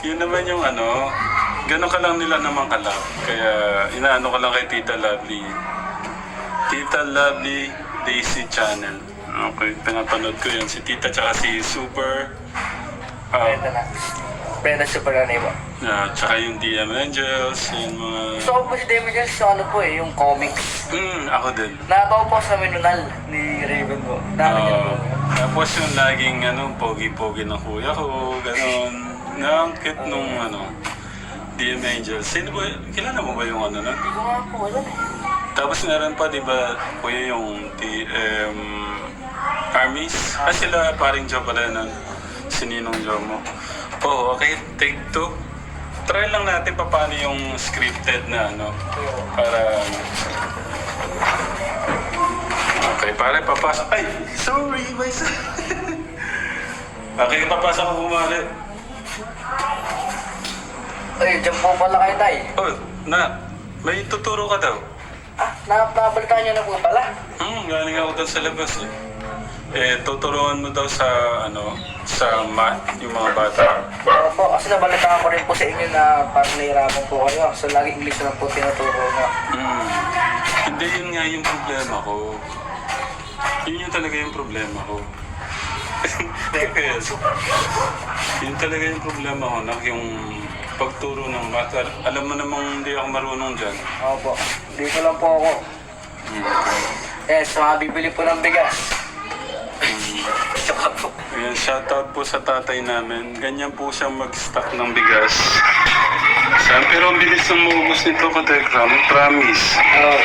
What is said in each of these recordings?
Yun naman yung ano, ganun ka lang nila naman kalap. Kaya inaano ko lang kay Tita Lovely. Tita Lovely Daisy Channel. Okay, pinapanood ko yun. Si Tita tsaka si Super. Ah, Brenda na. Brenda Super Nanay po. ah, tsaka yung DM Angels, yung mga... Gusto ko po si Damages sa ano po eh, yung comics. Hmm, ako din. Nakatawa po sa minunal ni Raven po. Dami niya Oo. po. tapos yung laging ano, pogi-pogi ng kuya ko, gano'n. Naangkit nung ano, DM Angels. Sino ba, kilala mo ba yung ano nun? Hindi ko nga po alam eh. Tapos meron pa, di ba, kuya yung TM Armies? Ah, sila paring job pala nun. Si Ninong Jomo. Oo, okay. Take two. Try lang natin pa paano yung scripted na ano. Para... Okay, pare, papasok. Ay, sorry, may sa... okay, papasok ko kumari. Ay, dyan po pala kayo tay. Oh, na, may tuturo ka daw. Ah, napabalitaan niyo na po pala. Hmm, galing ako doon sa labas eh. Eh, tuturuan mo daw sa, ano, sa math, yung mga bata. Oo po, kasi nabalitaan ko rin po sa inyo na parang nahirapan po kayo. So, lagi English lang po tinuturo mo. Hmm. Hindi, yun nga yung problema ko. Yun yung talaga yung problema ko. yes. Yun talaga yung problema ko, nak, yung pagturo ng math. Al- Alam mo namang hindi ako marunong dyan. Opo, dito lang po ako. Hmm. Yes, mga bibili po ng bigas. Tsaka po. Ayan, shoutout po sa tatay namin. Ganyan po siyang mag-stock ng bigas. Saan? Pero ang bilis ng maubos nito, Katekram. Promise. Oo.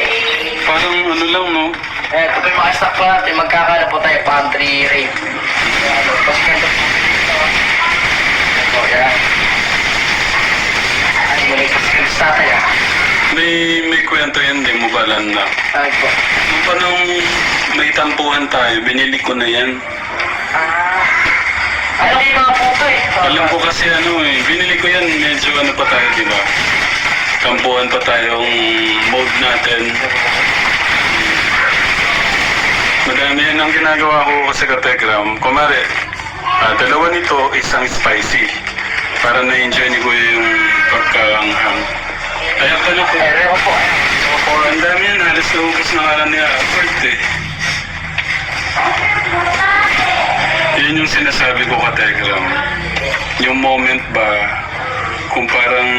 Parang ano lang, no? Eh, ito po yung mga stock po natin. Magkakala po tayo pantry rate. Ayan, Tapos ganito po. Ito, yan. Ay, muli ganito sa tatay ah. May, may kwento yan, di mo ba alam na? Ay po. Nung pa nung may tampuhan tayo, binili ko na yan. Ah. Alam ko kasi ano eh, binili ko yan, medyo ano pa tayo, di ba? Tampuhan pa tayong mode natin. Madami yan ang ginagawa ko sa Kategram. Kumari, ah, dalawa nito, isang spicy. Para na-enjoy ni Kuya yung pagkaanghang. Kaya pala ko, Eh, rewa po. Ang dami yan, halos naubos na nga ni Albert eh. Yun yung sinasabi ko ka Telegram. Yung moment ba, kung parang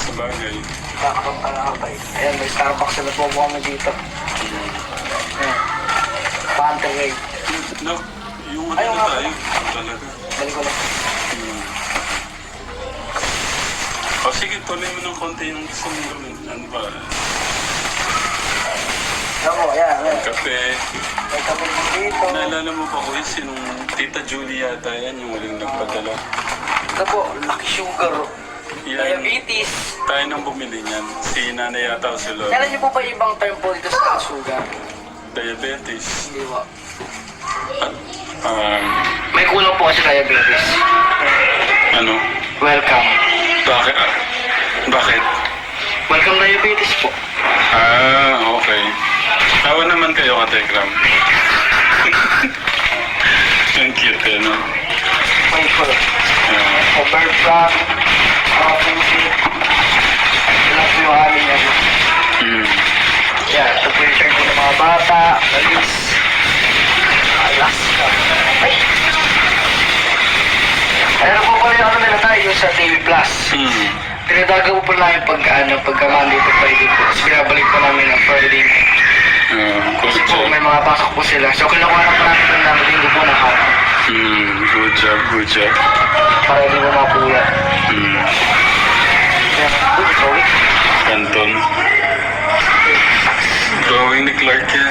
sa bagay, Nakakapagpalakabay. Ayan, may Starbucks na po kami dito. Ayan. Pantry rate. no, yung ano na tayo, talaga. Dali ko lang. Hmm. O sige, tuloy mo ng konti yung gusto mo gawin. Ano ba? Ayan po, ayan. ayan. Kape. May kami dito. Naalala mo pa ko yun, sinong Tita Julie yata yan, yung huling nagpadala. Ito po, lucky sugar. Yan, Diabetes. tayo nang bumili niyan. Si nanay yata o si Lolo. Kailan niyo po ba ibang term po dito sa sugar? Diabetes. Hindi po. Um, May kulang po kasi diabetes. ano? Welcome. Bakit? ah, bakit? Welcome diabetes po. Ah, okay. Tawa Tekram. Ang cute, eh, no? May po. Ah, Overflow. Coffee. Ilan po yung ano. mm. Po yung shirt ng mga bata. Alis. Alaska. Ay. Ayan po pala yung ano nila tayo yung sa TV Plus. Mm. Tinadaga po pala namin pag ano, pagka Monday to Friday po. Tapos binabalik po namin ng Friday night. Ah, Kasi good po may mga pasok po sila. So kinukuha po natin ng linggo po na hap. Mm, good job, good job. Para hindi mo mapuya. Mm. Yan. Good, sorry. Anton. Drawing ni Clark yan.